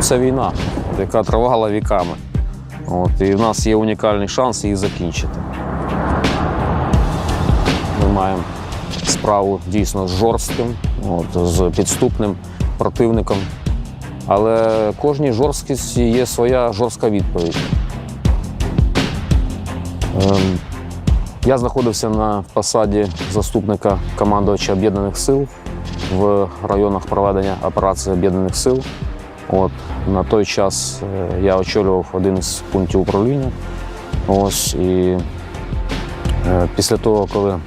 Це війна, яка тривала віками. От, і в нас є унікальний шанс її закінчити. Ми маємо справу дійсно з жорстким, от, з підступним противником. Але кожній жорсткості є своя жорстка відповідь. Ем, я знаходився на посаді заступника командувача Об'єднаних сил в районах проведення операції Об'єднаних сил. От, на той час е, я очолював один із пунктів управління. Ось, і е, після того, коли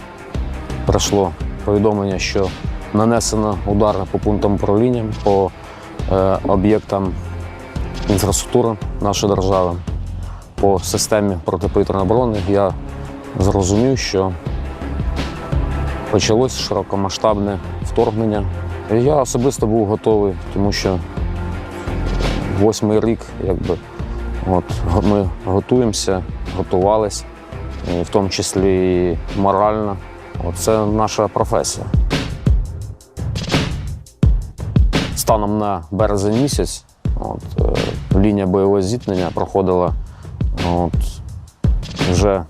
прийшло повідомлення, що нанесено удар по пунктам управління, по е, об'єктам інфраструктури нашої держави, по системі протиповітряної оборони, я зрозумів, що почалось широкомасштабне вторгнення. Я особисто був готовий, тому що восьмий рік, якби, от, ми готуємося, готувались, в тому числі і морально. От, це наша професія. Станом на березень місяць от, е, лінія бойового зіткнення проходила от, вже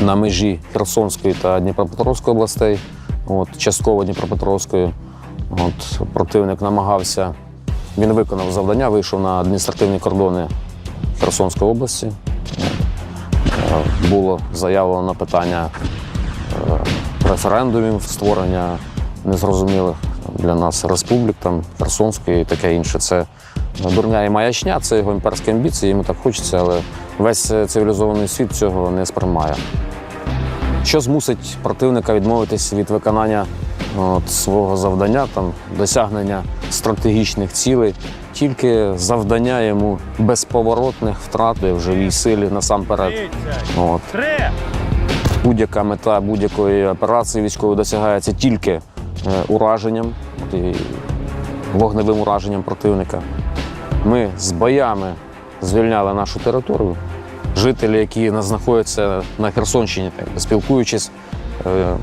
на межі Херсонської та Дніпропетровської областей, от, частково Дніпропетровської. От, противник намагався, він виконав завдання, вийшов на адміністративні кордони Херсонської області. Е, Було заявлено питання е, референдумів, створення незрозумілих для нас республік, там, Херсонської і таке інше. Це дурня і маячня, це його імперські амбіції, йому так хочеться, але весь е, цивілізований світ цього не сприймає. Що змусить противника відмовитись від виконання от, свого завдання, там, досягнення стратегічних цілей, тільки завдання йому безповоротних втрат в живій силі насамперед. От. Будь-яка мета будь-якої операції військової досягається тільки е, ураженням, і вогневим ураженням противника. Ми з боями звільняли нашу територію. Жителі, які на- знаходяться на Херсонщині, спілкуючись, е,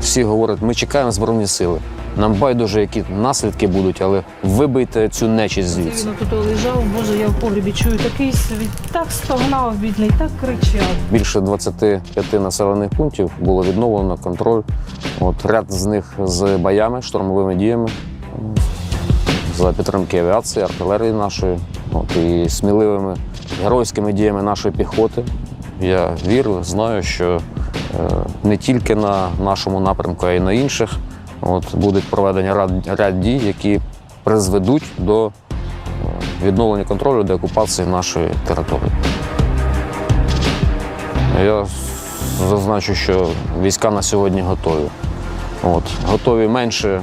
всі говорять, ми чекаємо Збройні сили. Нам байдуже, які наслідки будуть, але вибийте цю нечість звідси. Він тут лежав, боже, я в погрібі чую такий світ, так стогнав бідний, так кричав. Більше 25 населених пунктів було відновлено контроль. От ряд з них з боями, штурмовими діями за підтримки авіації, артилерії нашої, от, і сміливими геройськими діями нашої піхоти. Я вірю, знаю, що е, не тільки на нашому напрямку, а й на інших от, будуть проведені ряд, дій, які призведуть до е, відновлення контролю, до окупації нашої території. Я зазначу, що війська на сьогодні готові. От, готові менше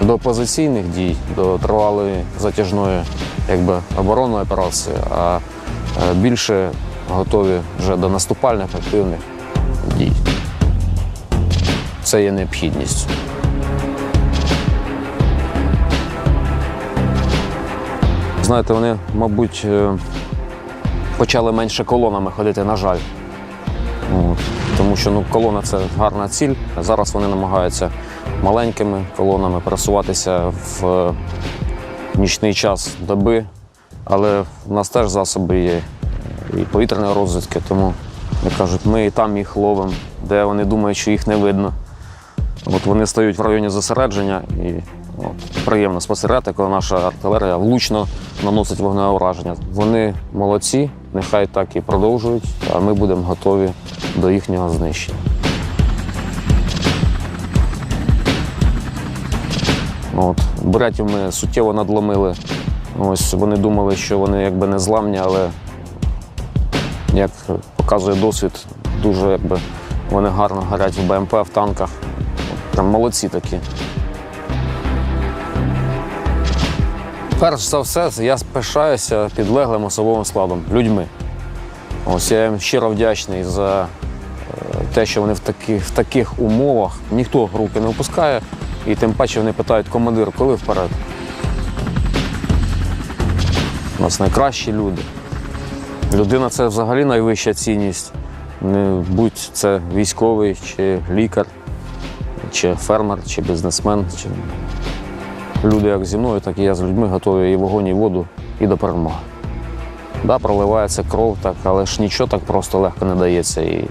до позиційних дій, до тривалої затяжної якби, оборонної операції, а е, більше готові вже до наступальних активних. Це є необхідністю. Знаєте, вони, мабуть, е, почали менше колонами ходити, на жаль. Тому що ну, колона це гарна ціль. Зараз вони намагаються маленькими колонами пересуватися в е, нічний час доби. Але в нас теж засоби є і повітряної розвідки, тому як кажуть, ми і там їх ловимо, де вони думають, що їх не видно. От вони стають в районі зосередження і от, приємно спостерігати, коли наша артилерія влучно наносить вогневе ураження. Вони молодці, нехай так і продовжують, а ми будемо готові до їхнього знищення. От, бурятів ми суттєво надломили. Ось вони думали, що вони якби не зламні, але як показує досвід, дуже якби вони гарно горять в БМП, в танках. Прям молодці такі. Перш за все, я пишаюся підлеглим особовим складом, людьми. Ось я їм щиро вдячний за е, те, що вони в таких, в таких умовах ніхто руки не опускає, і тим паче вони питають командир, коли вперед. У нас найкращі люди. Людина це взагалі найвища цінність. Будь це військовий чи лікар, чи фермер, чи бізнесмен. Чи... люди як зі мною, так і я з людьми готові і вогонь, і воду, і до перемоги. Да, проливається кров, так, але ж нічого так просто легко не дається. І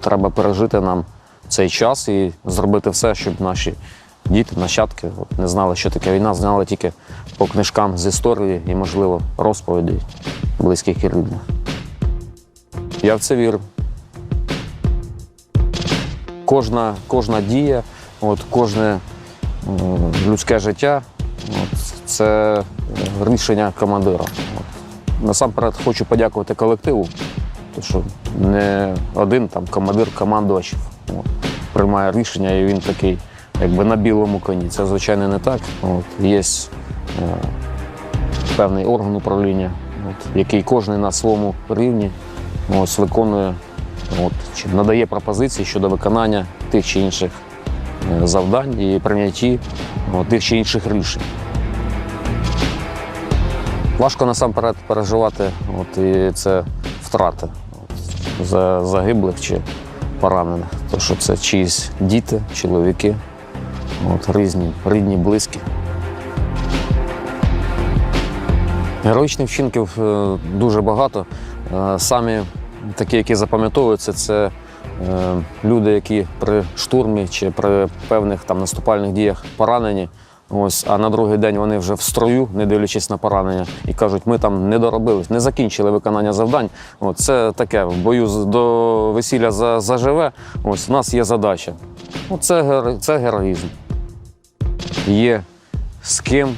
треба пережити нам цей час і зробити все, щоб наші діти, нащадки от, не знали, що таке війна, знали тільки по книжкам з історії і, можливо, розповідей близьких і рідних. Я в це вірю. Кожна, кожна дія, от, кожне людське життя от, це рішення командира. От. Насамперед хочу подякувати колективу, тому що не один там командир командувачів от, приймає рішення, і він такий, якби на білому коні. Це звичайно не так. От, є е, певний орган управління, от, який кожен на своєму рівні ось, виконує, от, чи надає пропозиції щодо виконання тих чи інших завдань і прийнятті тих чи інших рішень. Важко насамперед переживати, от, і це втрати за загиблих чи поранених. Тому що це чиїсь діти, чоловіки, от, різні, рідні, близькі. Героїчних вчинків е, дуже багато. Е, Самі такі, які запам'ятовуються, це люди, які при штурмі чи при певних там наступальних діях поранені. Ось, а на другий день вони вже в строю, не дивлячись на поранення, і кажуть, ми там не доробились, не закінчили виконання завдань. От, це таке, в бою до весілля за- заживе. Ось у нас є задача. От, це, це героїзм. Є з ким,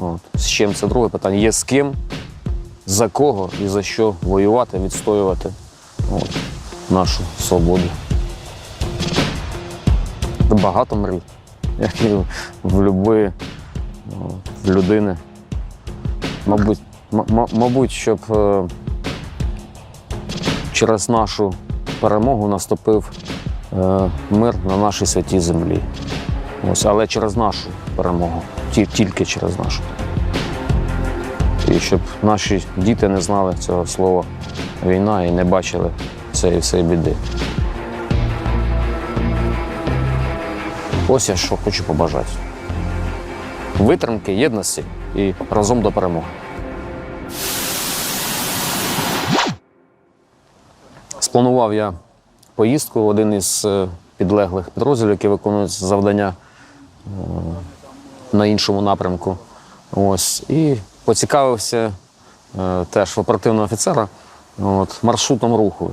от, з чим це друге питання, є з ким, за кого і за що воювати, відстоювати от, нашу свободу. Багато мрій, як і в будь-якої в людини. Мабуть, мабуть, щоб е, через нашу перемогу наступив е, мир на нашій святій землі. Ось, але через нашу перемогу, тільки через нашу. І щоб наші діти не знали цього слова війна і не бачили цієї всієї біди. Ось я що хочу побажати. Витримки, єдності і разом до перемоги. Спланував я поїздку в один із е, підлеглих підрозділів, які виконують завдання е, на іншому напрямку. Ось. І поцікавився е, теж в оперативного офіцера от, маршрутом руху.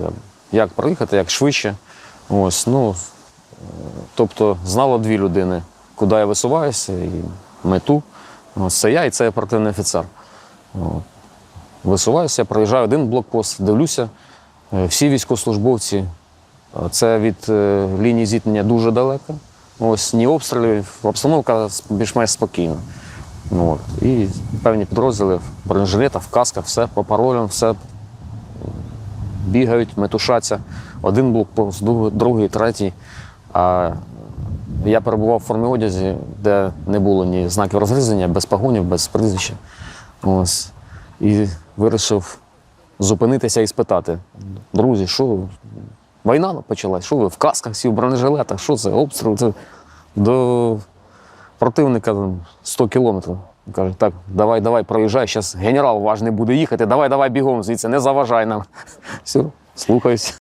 Як проїхати, як швидше. Ось, ну, е, тобто знало дві людини, куди я висуваюся і мету. Ось це я і це оперативний офіцер. От. Висуваюся, проїжджаю один блокпост, дивлюся, е, всі військовослужбовці. Це від е, лінії зіткнення дуже далеко. Ось ні обстрілів, обстановка більш-менш спокійна. Ну, от. І певні підрозділи в бронежилетах, в касках, все по паролям, все бігають, метушаться. Один блокпост, друг- другий, третій. А я перебував в формі одязі, де не було ні знаків розрізання, без погонів, без прізвища. Ось. І вирішив зупинитися і спитати: друзі, що війна почалась? Що ви в касках, всі в бронежилетах? Що це? Обстріл? Це до противника 100 кілометрів. Каже, так, давай, давай, проїжджай, зараз генерал важний буде їхати, давай, давай бігом звідси, не заважай нам. Все, слухаюсь.